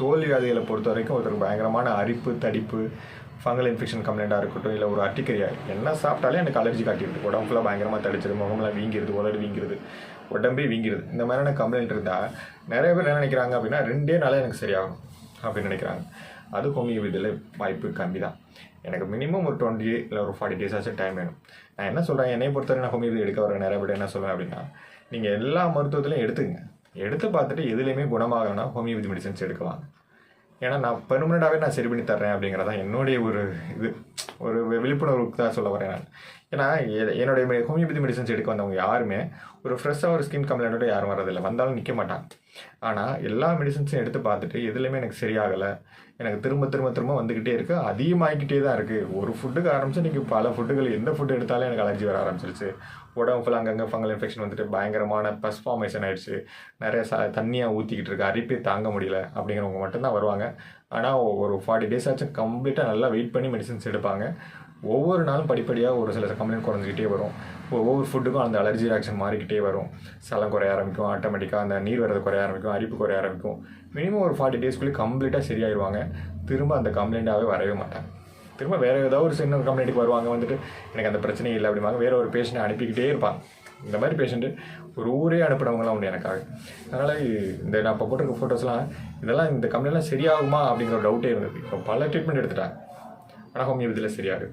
தோல் வியாதிகளை பொறுத்த வரைக்கும் ஒருத்தருக்கு பயங்கரமான அரிப்பு தடிப்பு ஃபங்கல் இன்ஃபெக்ஷன் கம்ப்ளைண்ட்டாக இருக்கட்டும் இல்லை ஒரு அட்டிக்கரியா என்ன சாப்பிட்டாலே எனக்கு அலர்ஜி காட்டிடுது. உடம்புலாம் பயங்கரமாக தடிச்சிது முகம்லாம் வீங்கிருது உதடு வீங்கிருது உடம்பே வீங்கிருது. இந்த மாதிரியான கம்ப்ளைண்ட் இருந்தால் நிறைய பேர் என்ன நினைக்கிறாங்க அப்படின்னா ரெண்டே நாளே எனக்கு சரியாகும் அப்படின்னு நினைக்கிறாங்க. அது ஹோமியோபதியில் வாய்ப்பு கம்மி தான் எனக்கு மினிமம் ஒரு டுவெண்ட்டி இல்லை ஒரு ஃபார்ட்டி டேஸ் ஆச்சு டைம் வேணும். நான் என்ன சொல்கிறேன் என்னை பொறுத்தவரை நான் ஹோமியோபதி எடுக்க வர நிறைய பேர் என்ன சொல்லுவேன் அப்படின்னா நீங்கள் எல்லா மருத்துவத்திலையும் எடுத்துங்க எடுத்து பார்த்துட்டு எதுலேயுமே குணமாகணும்னா ஹோமியோபதி மெடிசன்ஸ் எடுக்கலாம் ஏன்னா நான் பெர்மனண்டாகவே நான் சரி பண்ணி தர்றேன் அப்படிங்கிறதான் என்னுடைய ஒரு இது. ஒரு விழிப்புணர்வுக்கு தான் சொல்ல வரேன் நான். ஏன்னா எ- என்னுடைய மெ- ஹோமியோபதி மெடிசன்ஸ் எடுக்க வந்தவங்க யாருமே ஒரு ஃப்ரெஷ்ஷாக ஒரு ஸ்கின் கம்ப்ளைண்ட்டோட யாரும் வரதில்லை வந்தாலும் நிற்க மாட்டாங்க. ஆனால் எல்லா மெடிசன்ஸையும் எடுத்து பார்த்துட்டு எதுலேயுமே எனக்கு சரியாகலை எனக்கு திரும்ப திரும்ப திரும்ப வந்துக்கிட்டே இருக்குது அதிகமாகிக்கிட்டே தான் இருக்குது ஒரு ஃபுட்டுக்கு ஆரம்பிச்சு இன்றைக்கி பல ஃபுட்டுகள் எந்த ஃபுட்டு எடுத்தாலும் எனக்கு அலர்ஜி வர ஆரம்பிச்சிருச்சு. உடம்பு ஃபுல்லாக அங்கங்கே ஃபங்கல் இன்ஃபெக்ஷன் வந்துட்டு பயங்கரமான பஸ் ஃபார்மேஷன் நிறைய ச தண்ணியாக ஊற்றிக்கிட்டு இருக்கு. அரிப்பே தாங்க முடியல அப்படிங்கிறவங்க மட்டும்தான் வருவாங்க. ஆனால் ஒரு ஃபார்ட்டி டேஸ் ஆச்சும் கம்ப்ளீட்டாக நல்லா வெயிட் பண்ணி மெடிசன்ஸ் எடுப்பாங்க. ஒவ்வொரு நாளும் படிப்படியாக ஒரு சில கம்ப்ளைண்ட் குறைஞ்சிக்கிட்டே வரும். ஒவ்வொரு ஃபுட்டுக்கும் அந்த அலர்ஜி ரியாக்ஷன் மாறிக்கிட்டே வரும். சலம் குறைய ஆரம்பிக்கும் ஆட்டோமேட்டிக்காக அந்த நீர் வரது குறைய ஆரம்பிக்கும் அரிப்பு குறைய ஆரம்பிக்கும். மினிமம் ஒரு ஃபார்ட்டி டேஸ்க்குள்ளே கம்ப்ளீட்டாக சரியாயிடுவாங்க திரும்ப அந்த கம்ப்ளைண்ட்டாகவே வரவே மாட்டாங்க திரும்ப வேறு ஏதாவது ஒரு சின்ன கம்ப்ளைண்ட்டுக்கு வருவாங்க வந்துட்டு எனக்கு அந்த பிரச்சனை இல்லை அப்படிம்பாங்க. வேறு ஒரு பேஷண்ட்டை அனுப்பிக்கிட்டே இருப்பாங்க. இந்த மாதிரி பேஷண்ட்டு ஒரு ஊரே அனுப்பினவங்களாம் உண்டு எனக்காக. அதனால் இந்த நான் இப்போ போட்டிருக்க ஃபோட்டோஸ்லாம் இதெல்லாம் இந்த கம்ப்ளைண்ட்லாம் சரியாகுமா அப்படிங்கிற ஒரு டவுட்டே இருந்தது. இப்போ பல ட்ரீட்மெண்ட் எடுத்துட்டாங்க. ஆனால் ஹோமியோபதியில் சரியாகுது